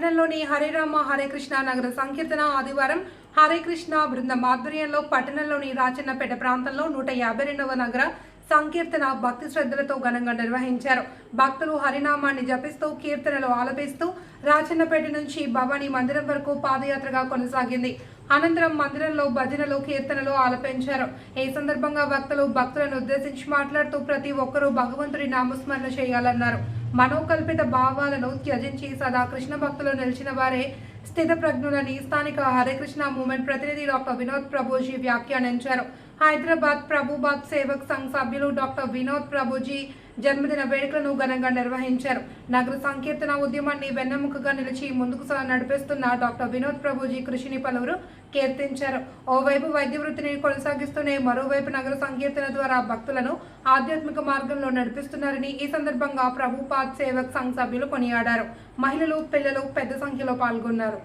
పట్టణంలోని హరేరామ హరే కృష్ణ నగర సంకీర్తన ఆదివారం హరే కృష్ణ బృందం ఆధ్వర్యంలో పట్టణంలోని రాచన్నపేట ప్రాంతంలో నూట యాభై రెండవ నగర సంకీర్తన భక్తి శ్రద్ధలతో ఘనంగా నిర్వహించారు. భక్తులు హరినామాన్ని జపిస్తూ కీర్తనలు ఆలపిస్తూ రాచన్నపేట నుంచి భవానీ మందిరం వరకు పాదయాత్రగా కొనసాగింది. అనంతరం మందిరంలో భజనలు కీర్తనలు ఆలపించారు. ఈ సందర్భంగా భక్తులు భక్తులను ఉద్దేశించి మాట్లాడుతూ ప్రతి ఒక్కరూ భగవంతుడి నామస్మరణ చేయాలన్నారు. మనోకల్పిత భావాలను త్యజించి సదా కృష్ణ భక్తులు నిలిచిన వారే స్థిత ప్రజ్ఞులని స్థానిక హరేకృష్ణ మూమెంట్ ప్రతినిధి డాక్టర్ వినోద్ ప్రభుజీ వ్యాఖ్యానించారు. హైదరాబాద్ ప్రభుబాద్ సేవక్ సంఘ్ సభ్యులు డాక్టర్ వినోద్ ప్రభుజీ జన్మదిన వేడుకలను ఘనంగా నిర్వహించారు. నగర సంకీర్తన ఉద్యమాన్ని వెన్నెముకగా నిలిచి ముందుకు నడిపిస్తున్న డాక్టర్ వినోద్ ప్రభుజీ కృషిని పలువురు కీర్తించారు. ఓవైపు వైద్య వృత్తిని కొనసాగిస్తూనే మరోవైపు నగర సంకీర్తన ద్వారా భక్తులను ఆధ్యాత్మిక మార్గంలో నడిపిస్తున్నారని ఈ సందర్భంగా ప్రభుపాద్ సేవక్ సంఘ్ సభ్యులు కొనియాడారు. మహిళలు పిల్లలు పెద్ద సంఖ్యలో పాల్గొన్నారు.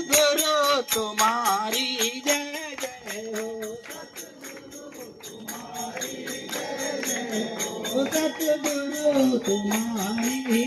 सतगुरु तुम्हारी जय जय हो सतगुरु तुम्हारी जय जय हो सतगुरु तुम्हारी